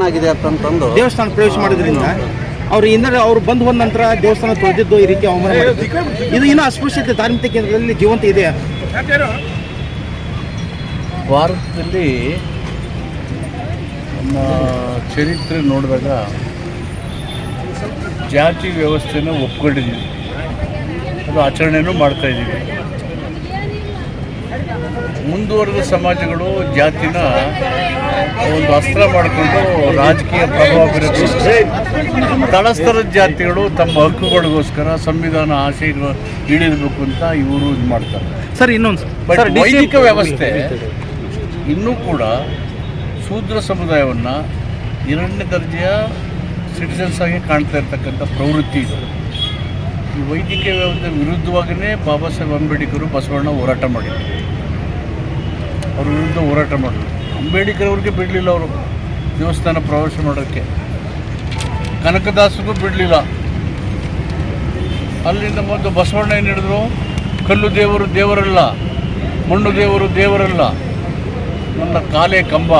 Open ಆಗಿದೆ ಅಂತಂದು. ದೇವಸ್ಥಾನ ಪ್ರವೇಶ ಮಾಡಿದ್ರಿಂದ ಅವ್ರು ಇನ್ನೂ ಅವ್ರು ಬಂದು ಬಂದ ನಂತರ ದೇವಸ್ಥಾನ ತೊಳೆದಿದ್ದು ಈ ರೀತಿ ಅವಮಾನ ಮಾಡಿದ್ದು ಇದು ಇನ್ನೂ ಅಸ್ಪೃಶ್ಯತೆ ಧಾರ್ಮಿಕ ಕೇಂದ್ರದಲ್ಲಿ ಜೀವಂತ ಇದೆ. ಭಾರತದಲ್ಲಿ ನಮ್ಮ ಚರಿತ್ರೆ ನೋಡಿದಾಗ ಜಾತಿ ವ್ಯವಸ್ಥೆನ ಒಪ್ಕೊಂಡಿದ್ದೀವಿ ಅದು ಆಚರಣೆನೂ ಮಾಡ್ತಾ ಇದ್ದೀವಿ. ಮುಂದುವರೆದ ಸಮಾಜಗಳು ಜಾತಿನ ಒಂದು ಅಸ್ತ್ರ ಮಾಡಿಕೊಂಡು ರಾಜಕೀಯ ಪ್ರಭಾವ ಬೀರುತ್ತೆ. ತಳಸ್ಥರ ಜಾತಿಗಳು ತಮ್ಮ ಹಕ್ಕುಗಳಿಗೋಸ್ಕರ ಸಂವಿಧಾನ ಆಶಯಗಳು ಈಡೇರಬೇಕು ಅಂತ ಇವರು ಇದು ಮಾಡ್ತಾರೆ. ಸರ್ ಇನ್ನೊಂದು ಬಟ್ ವೈದಿಕ ವ್ಯವಸ್ಥೆ ಇನ್ನೂ ಕೂಡ ಶೂದ್ರ ಸಮುದಾಯವನ್ನು ಎರಡನೇ ದರ್ಜೆಯ ಸಿಟಿಸನ್ಸ್ ಆಗಿ ಕಾಣ್ತಾ ಇರ್ತಕ್ಕಂಥ ಪ್ರವೃತ್ತಿ ಇದು. ಈ ವೈದಿಕ ವ್ಯವಸ್ಥೆ ವಿರುದ್ಧವಾಗಿಯೇ ಬಾಬಾ ಸಾಹೇಬ್ ಅಂಬೇಡ್ಕರ್ ಬಸವಣ್ಣ ಹೋರಾಟ ಮಾಡಿದ್ರು. ಅವ್ರ ವಿರುದ್ಧ ಹೋರಾಟ ಮಾಡಿದ್ರು. ಅಂಬೇಡ್ಕರ್ ಅವ್ರಿಗೆ ಬಿಡಲಿಲ್ಲ ಅವರು ದೇವಸ್ಥಾನ ಪ್ರವೇಶ ಮಾಡೋಕ್ಕೆ. ಕನಕದಾಸಗೂ ಬಿಡಲಿಲ್ಲ. ಅಲ್ಲಿಂದ ಮೊದಲು ಬಸವಣ್ಣ ಏನು ಹಿಡಿದ್ರು ಕಲ್ಲು ದೇವರು ದೇವರಲ್ಲ ಮಣ್ಣು ದೇವರು ದೇವರಲ್ಲ ನನ್ನ ಕಾಲೇ ಕಂಬ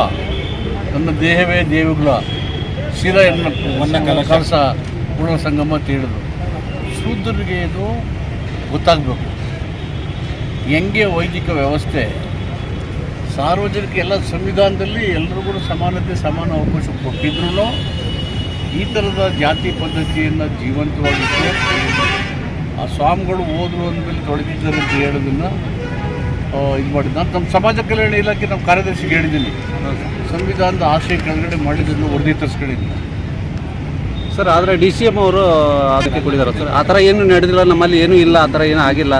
ನನ್ನ ದೇಹವೇ ದೇವಿಗಳ ಶಿರ ಎನ್ನ ಕಲಸ ಪೂರ್ಣ ಸಂಗಮ ಅಂತ ಹೇಳಿದ್ರು. ಶೂದ್ರರಿಗೆ ಇದು ಗೊತ್ತಾಗಬೇಕು. ಹೆಂಗೆ ವೈದಿಕ ವ್ಯವಸ್ಥೆ ಸಾರ್ವಜನಿಕ ಎಲ್ಲ ಸಂವಿಧಾನದಲ್ಲಿ ಎಲ್ರಿಗೂ ಸಮಾನತೆ ಸಮಾನ ಅವಕಾಶ ಕೊಟ್ಟಿದ್ರು ಈ ಥರದ ಜಾತಿ ಪದ್ಧತಿಯನ್ನು ಜೀವಂತವಾಗಿತ್ತು ಆ ಸ್ವಾಮಿಗಳು ಹೋದ್ರು ಅಂದಮೇಲೆ ತೊಡಗಿದ್ದಾರೆ ಅಂತ ಹೇಳೋದನ್ನು ಇದು ಮಾಡಿದ್ದು. ನಾನು ನಮ್ಮ ಸಮಾಜ ಕಲ್ಯಾಣ ಇಲಾಖೆ ನಮ್ಮ ಕಾರ್ಯದರ್ಶಿಗೆ ಹೇಳಿದ್ದೀನಿ. ಸಂವಿಧಾನದ ಆಶಯ ಕೆಳಗಡೆ ಮಾಡಿದ್ದನ್ನು ವರದಿ ತರಿಸ್ಕೊಂಡಿದ್ದೀನಿ ಸರ್ ಆದರೆ ಡಿ ಸಿ ಎಂ ಅವರು ಅದಕ್ಕೆ ಕೊಡಿದಾರೆ ಸರ್ ಆ ಥರ ಏನು ನಡೆದಿಲ್ಲ ನಮ್ಮಲ್ಲಿ ಏನೂ ಇಲ್ಲ ಆ ಥರ ಏನೂ ಆಗಿಲ್ಲ.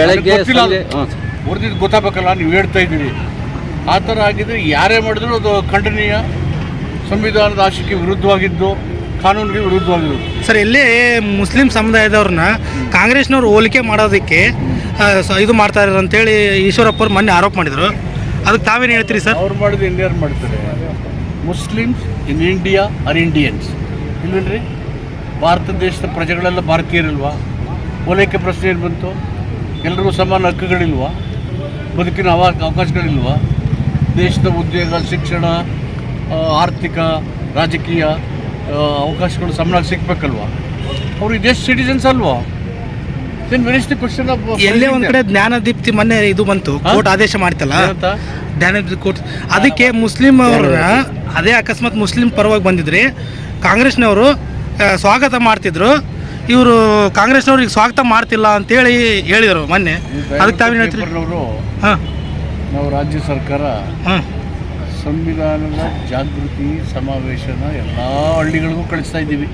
ಬೆಳಗ್ಗೆ ವರದಿ ಗೊತ್ತಾಗಬೇಕಲ್ಲ ನೀವು ಹೇಳ್ತಾ ಇದ್ದೀರಿ. ಆ ಥರ ಆಗಿದ್ರೆ ಯಾರೇ ಮಾಡಿದ್ರು ಅದು ಖಂಡನೀಯ. ಸಂವಿಧಾನದ ಆಶಯಕ್ಕೆ ವಿರುದ್ಧವಾಗಿದ್ದು ಕಾನೂನಿಗೆ ವಿರುದ್ಧವಾಗಿದ್ದು. ಸರ್ ಎಲ್ಲೇ ಮುಸ್ಲಿಂ ಸಮುದಾಯದವ್ರನ್ನ ಕಾಂಗ್ರೆಸ್ನವ್ರು ಹೋಲಿಕೆ ಮಾಡೋದಕ್ಕೆ ಇದು ಮಾಡ್ತಾ ಇದ್ದಾರೆ ಅಂತೇಳಿ ಈಶ್ವರಪ್ಪ ಅವ್ರು ಮೊನ್ನೆ ಆರೋಪ ಮಾಡಿದರು. ಅದಕ್ಕೆ ತಾವೇನು ಹೇಳ್ತೀರಿ ಸರ್? ಅವ್ರು ಮಾಡಿದ್ರು ಇಂಡಿಯಾರು ಮಾಡ್ತಾರೆ. Muslims in India are Indians. ಇಲ್ವೇನ್ರಿ? ಭಾರತ ದೇಶದ ಪ್ರಜೆಗಳೆಲ್ಲ ಭಾರತೀಯರಿಲ್ವಾ? ಓಲೈಕೆ ಪ್ರಶ್ನೆ ಏನು ಬಂತು? ಎಲ್ಲರಿಗೂ ಸಮಾನ ಹಕ್ಕುಗಳಿಲ್ವಾ? ಬದುಕಿನ ಅವ ಅವಕಾಶಗಳಿಲ್ವಾ? ದೇಶದ ಉದ್ಯೋಗ ಶಿಕ್ಷಣ ಆರ್ಥಿಕ ರಾಜಕೀಯ ಅವಕಾಶಗಳು ಸಮನಾಗಿ ಸಿಗ್ಬೇಕಲ್ವಾ? ಅವರು ಈ ದೇಶ ಸಿಟಿಸನ್ಸ್ ಅಲ್ವಾ? ಎಲ್ಲೇ ಒಂದ್ ಕಡೆ ಜ್ಞಾನ ದೀಪ್ತಿ ಮೊನ್ನೆ ಇದು ಬಂತು ಕೋರ್ಟ್ ಆದೇಶ ಮಾಡ್ತಲ್ಲ? ಜ್ಞಾನ ದೀಪ್ತಿ ಕೋರ್ಟ್. ಅದಕ್ಕೆ ಮುಸ್ಲಿಂ ಅವ್ರನ್ನ ಅದೇ ಅಕಸ್ಮಾತ್ ಮುಸ್ಲಿಂ ಪರವಾಗಿ ಬಂದಿದ್ರಿ. ಕಾಂಗ್ರೆಸ್ನವರು ಸ್ವಾಗತ ಮಾಡ್ತಿದ್ರು. ಇವರು ಕಾಂಗ್ರೆಸ್ನವ್ರಿಗೆ ಸ್ವಾಗತ ಮಾಡ್ತಿಲ್ಲ ಅಂತೇಳಿ ಹೇಳಿದರು ಮೊನ್ನೆ. ಅದಕ್ಕೆ ತಾವೇನು ಹೇಳ್ತೀರಿ? ಹಾಂ. ನಾವು ರಾಜ್ಯ ಸರ್ಕಾರ ಸಂವಿಧಾನದ ಜಾಗೃತಿ ಸಮಾವೇಶನ ಎಲ್ಲ ಹಳ್ಳಿಗಳಿಗೂ ಕಳಿಸ್ತಾ ಇದ್ದೀವಿ.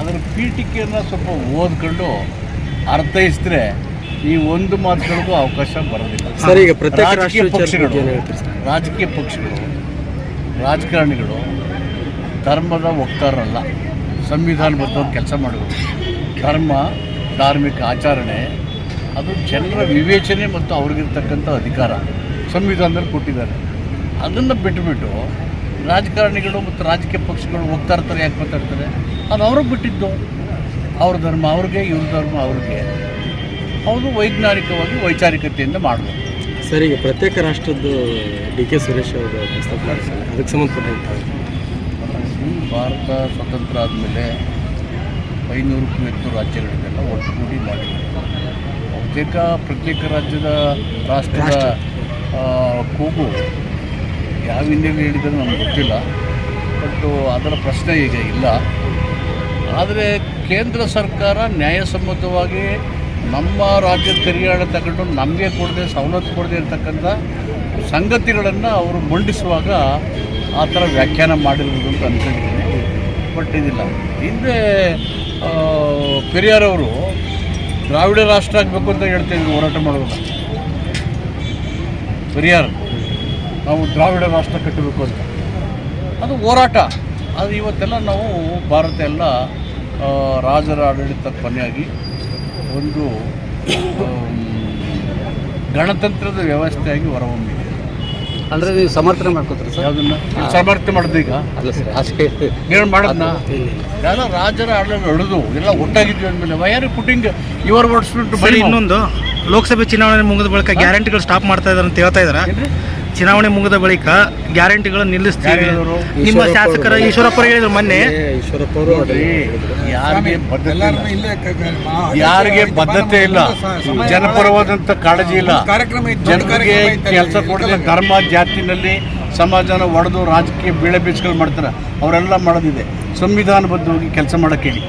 ಅದರ ಪೀಠಿಕೆಯನ್ನು ಸ್ವಲ್ಪ ಓದ್ಕೊಂಡು ಅರ್ಥೈಸಿದ್ರೆ ಈ ಒಂದು ಮಾತುಗಳಿಗೂ ಅವಕಾಶ ಬರೋದಿಲ್ಲ. ಸರ್, ಈಗ ರಾಜಕೀಯ ಪಕ್ಷಗಳು? ರಾಜಕೀಯ ಪಕ್ಷಗಳು ರಾಜಕಾರಣಿಗಳು ಧರ್ಮದ ಒಕ್ತಾರಲ್ಲ ಸಂವಿಧಾನಬದ್ಧವಾಗಿ ಕೆಲಸ ಮಾಡಬೇಕು ಧರ್ಮ ಧಾರ್ಮಿಕ ಆಚರಣೆ ಅದು ಜನರ ವಿವೇಚನೆ ಮತ್ತು ಅವ್ರಿಗಿರ್ತಕ್ಕಂಥ ಅಧಿಕಾರ ಸಂವಿಧಾನದಲ್ಲಿ ಕೊಟ್ಟಿದ್ದಾರೆ. ಅದನ್ನು ಬಿಟ್ಟುಬಿಟ್ಟು ರಾಜಕಾರಣಿಗಳು ಮತ್ತು ರಾಜಕೀಯ ಪಕ್ಷಗಳು ಹೋಗ್ತಾ ಇರ್ತಾರೆ ಯಾಕೆ ಮಾತಾಡ್ತಾರೆ ಅದು ಅವ್ರಿಗೆ ಬಿಟ್ಟಿದ್ದು. ಅವ್ರ ಧರ್ಮ ಅವ್ರಿಗೆ ಇವ್ರ ಧರ್ಮ ಅವ್ರಿಗೆ. ಅವರು ವೈಜ್ಞಾನಿಕವಾಗಿ ವೈಚಾರಿಕತೆಯಿಂದ ಮಾಡಬೇಕು ಸರ್ ಈಗ ಪ್ರತ್ಯೇಕ ರಾಷ್ಟ್ರದ್ದು ಡಿ ಕೆ ಸುರೇಶ್ ಅವರು ಮಾಡಿದ್ದಾರೆ. ಅದಕ್ಕೆ ಸಂಬಂಧಪಟ್ಟಂತೆ ಈ ಭಾರತ ಸ್ವತಂತ್ರ ಆದಮೇಲೆ ಐನೂರಕ್ಕೂ ಹೆಚ್ಚು ರಾಜ್ಯಗಳಿಗೆಲ್ಲ ಒಟ್ಟುಗೂಡಿ ಮಾಡಿದ್ದಾರೆ. ಬಹುತೇಕ ಪ್ರತ್ಯೇಕ ರಾಜ್ಯದ ರಾಷ್ಟ್ರದ ಕೂಗು ಯಾವ ಹಿನ್ನೆಲೆ ಹೇಳಿದ್ರೆ ನಮ್ಗೆ ಗೊತ್ತಿಲ್ಲ. ಬಟ್ ಅದರ ಪ್ರಶ್ನೆ ಈಗ ಇಲ್ಲ. ಆದರೆ ಕೇಂದ್ರ ಸರ್ಕಾರ ನ್ಯಾಯಸಮ್ಮತವಾಗಿ ನಮ್ಮ ರಾಜ್ಯದ ಹಣ ತಗೊಂಡು ನಮಗೆ ಕೊಡದೆ ಸವಲತ್ತು ಕೊಡದೆ ಇರತಕ್ಕಂಥ ಸಂಗತಿಗಳನ್ನು ಅವರು ಮಂಡಿಸುವಾಗ ಆ ಥರ ವ್ಯಾಖ್ಯಾನ ಮಾಡಿರ್ಬೋದು ಅಂತ ಅನ್ಕೊಂಡಿದ್ದೀನಿ. ಬಟ್ ಇದಿಲ್ಲ. ಹಿಂದೆ ಪೆರಿಯಾರವರು ದ್ರಾವಿಡ ರಾಷ್ಟ್ರ ಆಗಬೇಕು ಅಂತ ಹೇಳ್ತೇವೆ ಹೋರಾಟ ಮಾಡೋದನ್ನ ಪರಿಹಾರ. ನಾವು ದ್ರಾವಿಡ ರಾಷ್ಟ್ರ ಕಟ್ಟಬೇಕು ಅಂತ. ಅದು ಹೋರಾಟ. ಅದು ಇವತ್ತೆಲ್ಲ ನಾವು ಭಾರತ ಎಲ್ಲ ರಾಜರ ಆಡಳಿತ ಕೊನೆಯಾಗಿ ಒಂದು ಗಣತಂತ್ರದ ವ್ಯವಸ್ಥೆಯಾಗಿ ಹೊರಹೊಮ್ಮಿದೆ. ಅಂದರೆ ನೀವು ಸಮರ್ಥನೆ ಮಾಡ್ಕೋತೀರಿ ಸರ್? ಯಾವುದನ್ನ? ಸಮರ್ಥನೆ ಮಾಡಿದೆ ಈಗ? ಅಲ್ಲ ಸರ್ ಅಷ್ಟೇ ಏನು ಮಾಡೋದನ್ನ ಎಲ್ಲ ರಾಜರ ಆಡಳಿತ ಹಿಡಿದು ಎಲ್ಲ ಒಟ್ಟಾಗಿದ್ವಿ ಅಂದಮೇಲೆ ವೈಆರ್ ಪುಟಿಂಗ್ ಯುವರ್ ವರ್ಡ್ಸ್ ಸರಿ ಇನ್ನೊಂದು ಲೋಕಸಭೆ ಚುನಾವಣೆ ಮುಗಿದ ಬಳಿಕ ಗ್ಯಾರಂಟಿಗಳು ಸ್ಟಾಪ್ ಮಾಡ್ತಾ ಇದ್ದಾರೆ ಅಂತ ಹೇಳ್ತಾ ಇದಾರೆ. ಏನ್ರಿ? ಚುನಾವಣೆ ಮುಗಿದ ಬಳಿಕ ಗ್ಯಾರಂಟಿಗಳನ್ನು ನಿಲ್ಲಿಸ್ತೀವಿ. ನಿಮ್ಮ ಶಾಸಕರ ಈಶ್ವರಪ್ಪ ಹೇಳಿದ್ರು ಮೊನ್ನೆ. ಯಾರಿಗೆ ಬದ್ಧತೆ ಇಲ್ಲ. ಯಾರಿಗೆ ಬದ್ಧತೆ ಇಲ್ಲ. ಜನಪರವಾದಂತ ಕಾಳಜಿ ಇಲ್ಲ. ಜನರಿಗೆ ಕೆಲಸ ಕೊಡಲ್ಲ ಧರ್ಮ ಜಾತಿನಲ್ಲಿ ಸಮಾಜನ ಒಡೆದು ರಾಜಕೀಯ ಬೀಳೆ ಬೀಚ್ಗಳು ಮಾಡ್ತಾರೆ. ಅವರೆಲ್ಲ ಮಾಡೋದಿದೆ. ಸಂವಿಧಾನಬದ್ಧವಾಗಿ ಕೆಲಸ ಮಾಡಕ್ಕೆ ಹೇಳಿ.